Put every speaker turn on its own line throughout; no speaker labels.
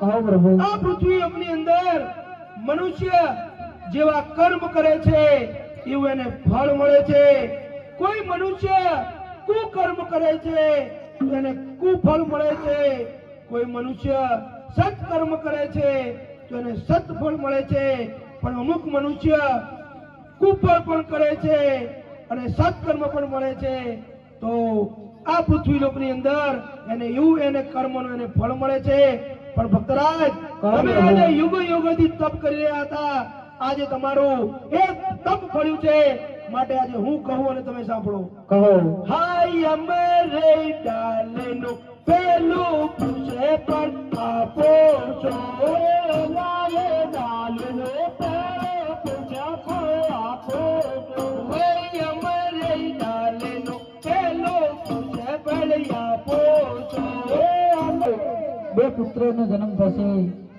આ પૃથ્વી લોકની અંદર મનુષ્ય જેવા કર્મ કરે છે, એવું એને ફળ મળે છે. કોઈ મનુષ્ય કુકર્મ કરે છે એને કુફળ મળે છે. કોઈ મનુષ્ય સત્કર્મ કરે છે, તો એને સત્ફળ મળે છે. પણ અમુક મનુષ્ય કુફળ પણ કરે છે અને સત્કર્મ પણ મળે છે. તો આ પૃથ્વી લોકની અંદર એને એવું એને કર્મનું એને ફળ મળે છે પણ ભક્તરાજ તમે આજે યુગ યુગોથી તપ કરી રહ્યા હતા. આજે તમારું એક તપ ફળ્યું છે. માટે આજે હું કહું અને તમે સાંભળો.
કહો.
હાય અમરે ડાલેનો પેલું પૂછે પણ આપો છો. લાલે ડાલેનો પેલું પૂછે પણ આપો છો. હાય અમરે ડાલેનો પેલું પૂછે પણ આપો છો.
બે પુત્રોનો જન્મ થશે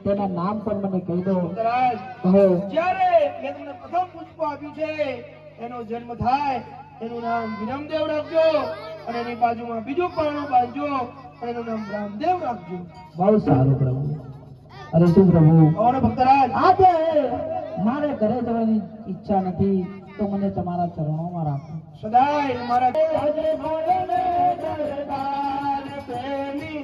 તેના નામ પણ મને કહી દો. કહો
જ્યારે મેં તમને પ્રથમ પુષ્પ આપ્યું છે એનો જન્મ થાય એનું નામ વિરમદેવ રાખજો અને એની બાજુમાં બીજું પારણું બાંધજો અને એનું નામ રામદેવ રાખજો.
બહુ સારું પ્રભુ. અરે શું પ્રભુ?
અને ભક્તરાજ?
આજે મારે ઘરે જવાની ઈચ્છા નથી તો મને તમારા ચરણોમાં રાખો.
સદાય મારા પ્રેમી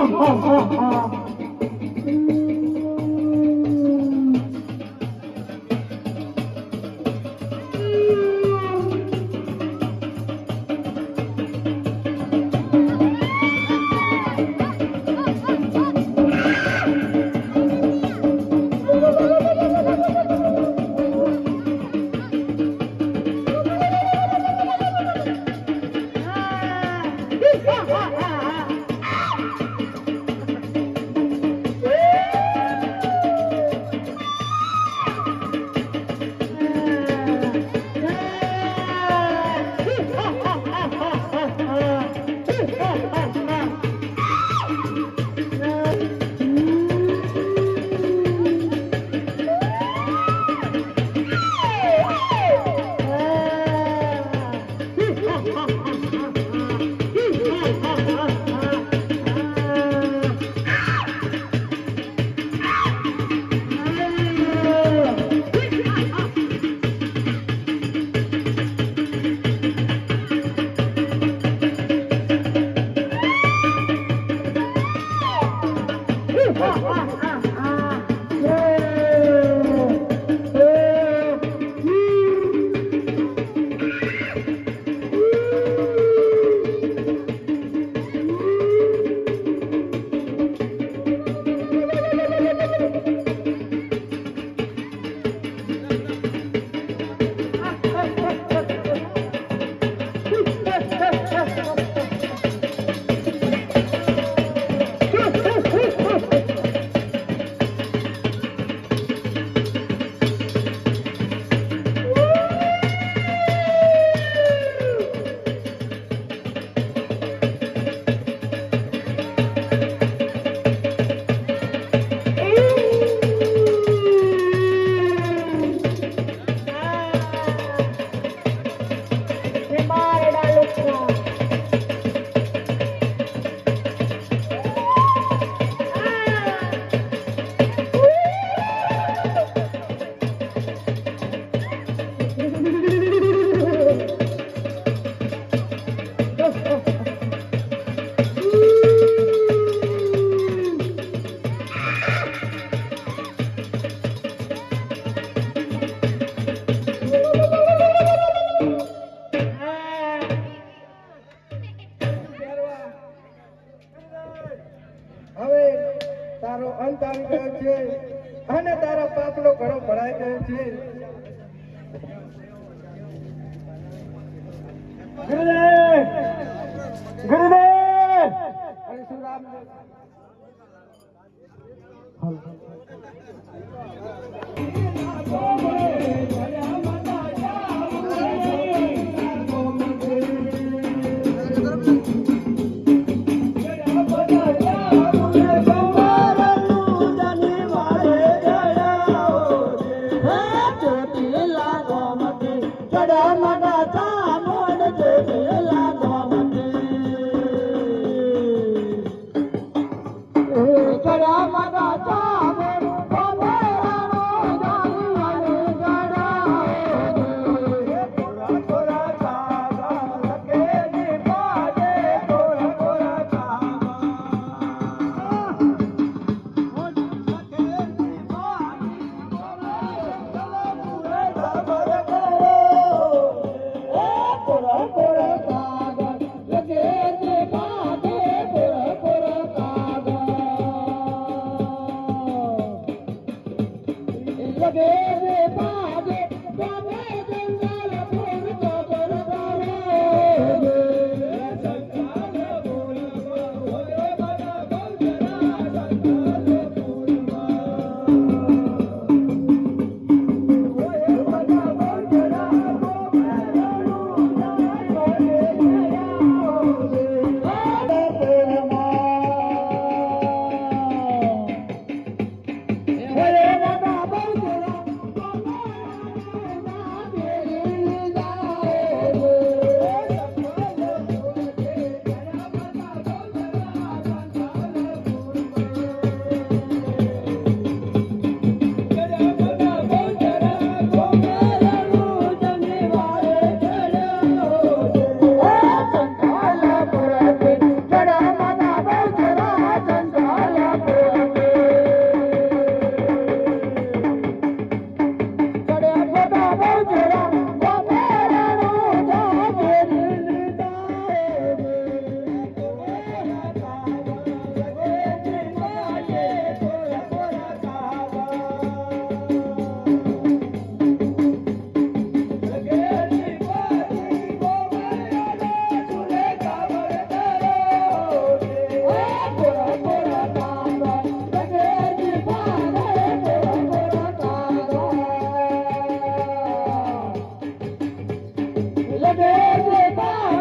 oh, oh, oh. Ha,
ha, ha. પાપનો ઘણો ભરાઈ ગયો છે. ગુરુદેવ! ગુરુદેવ! અરે Ele é
bem